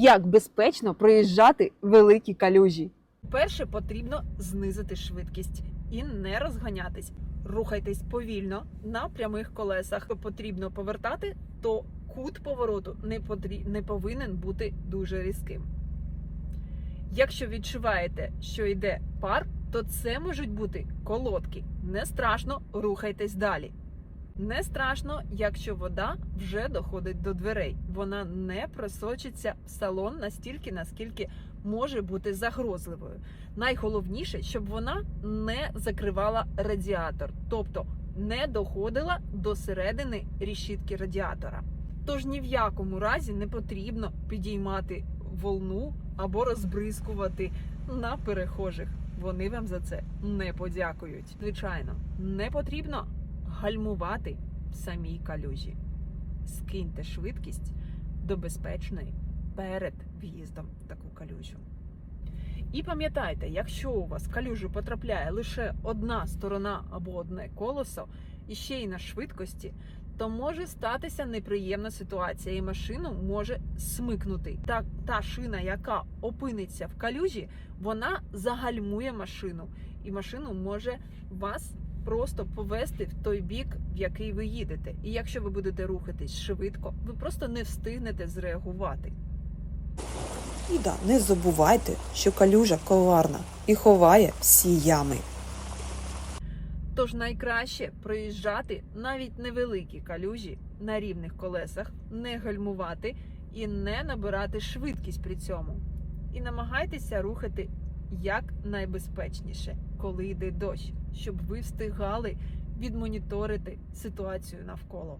Як безпечно проїжджати великі калюжі? Перше потрібно знизити швидкість і не розганятись. Рухайтесь повільно на прямих колесах. Потрібно повертати, то кут повороту не, потрі... не повинен бути дуже різким. Якщо відчуваєте, що йде пар, то це можуть бути колодки. Не страшно, рухайтесь далі. Не страшно, якщо вода вже доходить до дверей. Вона не просочиться в салон настільки, наскільки може бути загрозливою. Найголовніше, щоб вона не закривала радіатор, тобто не доходила до середини рішітки радіатора. Тож ні в якому разі не потрібно підіймати волну або розбризкувати на перехожих. Вони вам за це не подякують. Звичайно, не потрібно гальмувати в самій калюжі. Скиньте швидкість до безпечної перед в'їздом в таку калюжу. І пам'ятайте, якщо у вас в калюжу потрапляє лише одна сторона або одне колесо, і ще й на швидкості, то може статися неприємна ситуація, і машину може смикнути. Та, та шина, яка опиниться в калюжі, вона загальмує машину, і машину може вас просто повести в той бік, в який ви їдете. І якщо ви будете рухатись швидко, ви просто не встигнете зреагувати. І да, не забувайте, що калюжа коварна і ховає всі ями. Тож найкраще проїжджати навіть невеликі калюжі на рівних колесах, не гальмувати і не набирати швидкість при цьому. І намагайтеся рухати як найбезпечніше, коли йде дощ, щоб ви встигали відмоніторити ситуацію навколо.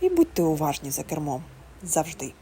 І будьте уважні за кермом завжди.